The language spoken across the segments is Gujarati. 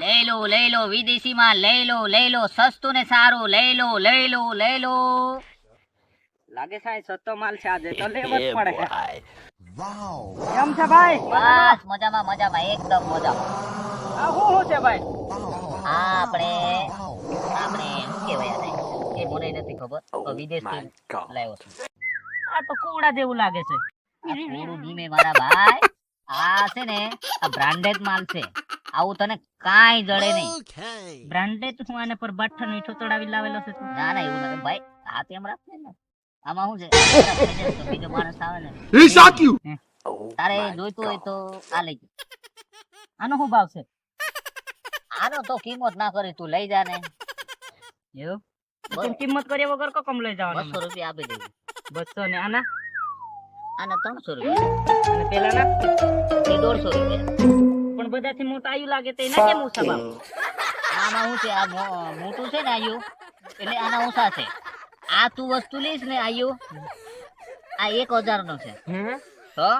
લઈ લો લઈ લો વિદેશી માં લઈ લો લઈ લો સસ્તું ને સારું લઈ લો લઈ લો લઈ લો લાગે સાહેબ સસ્તો માલ છે આજે તો લેવો જ પડે. કેમ છે ભાઈ? બસ મજામાં મજામાં એકદમ મજામાં. આ હું હું છે ભાઈ? આ આપણે આપણે શું કહેવાય આને? એ મને નથી ખબર તો વિદેશથી લાવ્યો છું. આ તો કોડા જેવું લાગે છે. થોડું ધીમે મારા ભાઈ. આ છે ને આ બ્રાન્ડેડ માલ છે. આવું તને કાંઈ જડે નહીં. બ્રાન્ડેડ હું આને પર બઠ્ઠો મીઠો તોડાવી લાવેલો છે તું. ના ના એવું નથી. ભાઈ આ તેમ રાખે ને. આમાં શું છે? તો બીજો માણસ આવે ને. He shot તારે જોઈતું હોય તો આ લઈ જા. આનો શું ભાવ છે? આનો તો કિંમત ના કરી તું. લઈ જા ને. એવું? બસ. કિંમત કર્યા વગર કો કમ લઈ જવાનો બસો રૂપિયા આપી દેજો. બસો ને આના? આના ત્રણસો રૂપિયા. અને પેલાના? એ દોઢસો રૂપિયા. પણ બધાથી મોટા આયુ લાગે તો એના કેમ ઓછા બાપ? આમાં હું છે આ મોટું છે ને આયુ એટલે આના ઓછા છે. આ તું વસ્તુ લઈશ ને આયુ આ એક હજાર નો છે. હે? તો?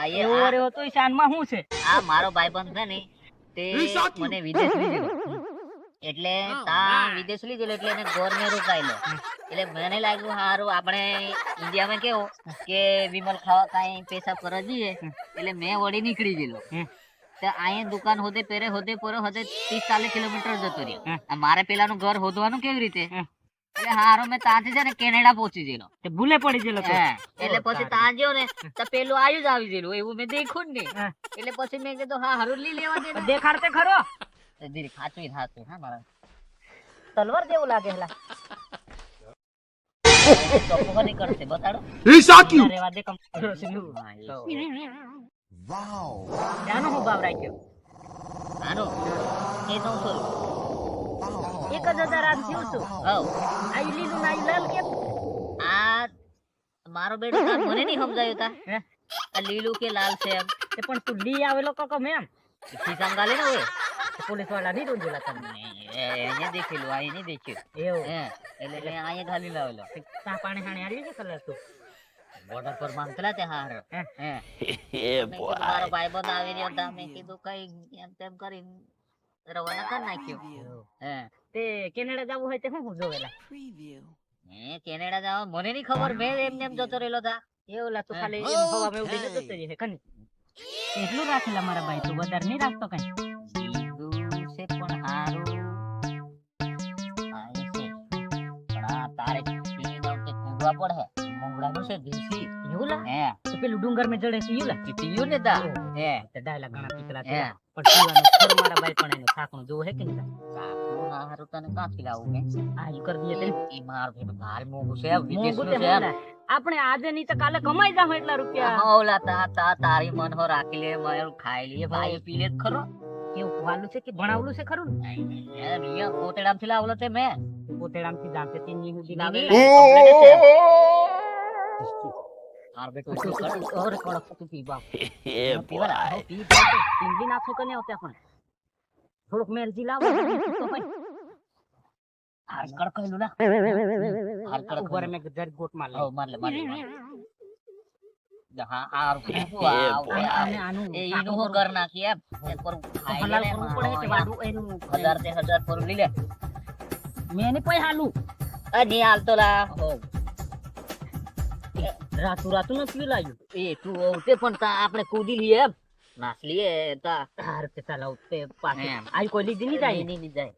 આ એ ઓરે હતો શાનમાં શું છે? આ મારો ભાઈબંધ છે ને તે મને વિદેશ લીધેલો. એટલે તા વિદેશ લીધેલો એટલે એને ગોરને રોકાયેલો. એટલે મને લાગ્યું હારું આપણે ઇન્ડિયામાં કેવું કે વિમલ ખાવા કાંઈ પૈસા પર જઈએ. એટલે મેં વળી નીકળી ગયેલો. તો અહીંયા દુકાન હોદે પેરે હોદે પોરે હોદે ત્રીસ ચાલીસ કિલોમીટર જતો રહ્યો. મારે પેલાનું ઘર હોદવાનું કેવી રીતે? એટલે હારો મેં ત્યાંથી છે ને કેનેડા પહોંચી ગયેલો. તે ભૂલે પડી ગયેલો એટલે પછી ત્યાં ગયો ને તો પેલું આયુ જ આવી ગયેલું એવું મેં દેખ્યું જ નહીં. એટલે પછી મેં કીધું હા હારું લઈ લેવા દે ને. ખરો. ધીરે ખાચું ખાચું હા મારા. તલવાર જેવું લાગે હેલા ચોખ્ખો નહીં બતાડો. રેવા દે કમ આનો શું ભાવ રાખ્યો? આનો? એ નવસો એક જ હજાર આમ થયું છું હવ આ લીલું ને લાલ કેમ? આ મારો બેટો મને નહીં સમજાયું તા. હે? આ લીલું કે લાલ છે એમ. તે પણ તું લી આવેલો કકમ એમ. ખિસ્સામાં ગાલે ને હોય પોલીસવાળા નહીં રોજેલા તમને અહીંયા દેખેલું અહીં નહીં દેખ્યું. એવું. એટલે અહીંયા ઘાલી લાવેલો. ચા પાણી હાણી હારી છે કલર તું? બોર્ડર પર માંગતેલા તે હાર. એ બોય મેં મારો ભાઈબંધ આવી રહ્યો તા મેં કીધું કઈ એમ તેમ કરી રવાના કરી નાખ્યો. હે. તે કેનેડા જવું હોય તે શું જોવેલા? હે કેનેડા જાવ મને ની ખબર મેં એમ એમ જતો રહેલો તા. એ ઓલા તું ખાલી એમ હવામાં ઉડીને જતો રહે કની એટલું રાખેલા મારા ભાઈ તું વધારે નહીં રાખતો કઈ. છે પણ હારું. તારે પડે. દેશી એવું લા. હે. તો પેલું ડુંગરમાં ચડે છે એવું લા. પીયું ને તા હે. તે ડાયલા ઘણા પીકલા છે પણ પીવાનું ખરું મારા ભાઈ પણ એનું થાકણું જોવું હે કે નહીં સાકું ના હારું તને કાંથી લાવું કે? આ ઈ કરી દઈએ તે ઈ માર ભેટું ભારે મોંઘું છે વિદેશનું છે આપણે આજે નહીં તો કાલે કમાઈ જાવ એટલા રૂપિયા. ઓલા તા તા તારી મન હો રાખી લે મારું ખાઈ લે ભાઈ પી લે ખરો? કેવું વાલું છે કે ભણાવલું છે ખરું ને? એમ અહીંયા થી લાવલો તે મેં. પોતેડામથી થી તે ની સુધી ની, લાવેલા. ની, ઈંડલી નાખો કે નહીં આવતે આપણે થોડુંક મેલજી લાવો તો ભાઈ. હાર કડકાયેલું ના. હાર કડક ઊભો રહે, મેં ગોટ માર લે, માર લે, માર લે. હા, આ, આ, આને- આનું એ ઈનું હું કર નાખી એમ. એ પર ખાઈ લે, કરવું પડે કે વાડું એનું હજાર તે હજાર પર લઈ લે. મેં પૈ હાલું આ નહીં હાલતો લા. હોવ. રાતું રાતું નથી લાગ્યું એ તું તે પણ તા આપણે કૂદી લઈએ એમ. નાસ લઈએ તા. હાર કે ચાલ આવું તે પાછું. એમ. આવી કોઈ લીધી નહીં જાય? નહીં, જાય.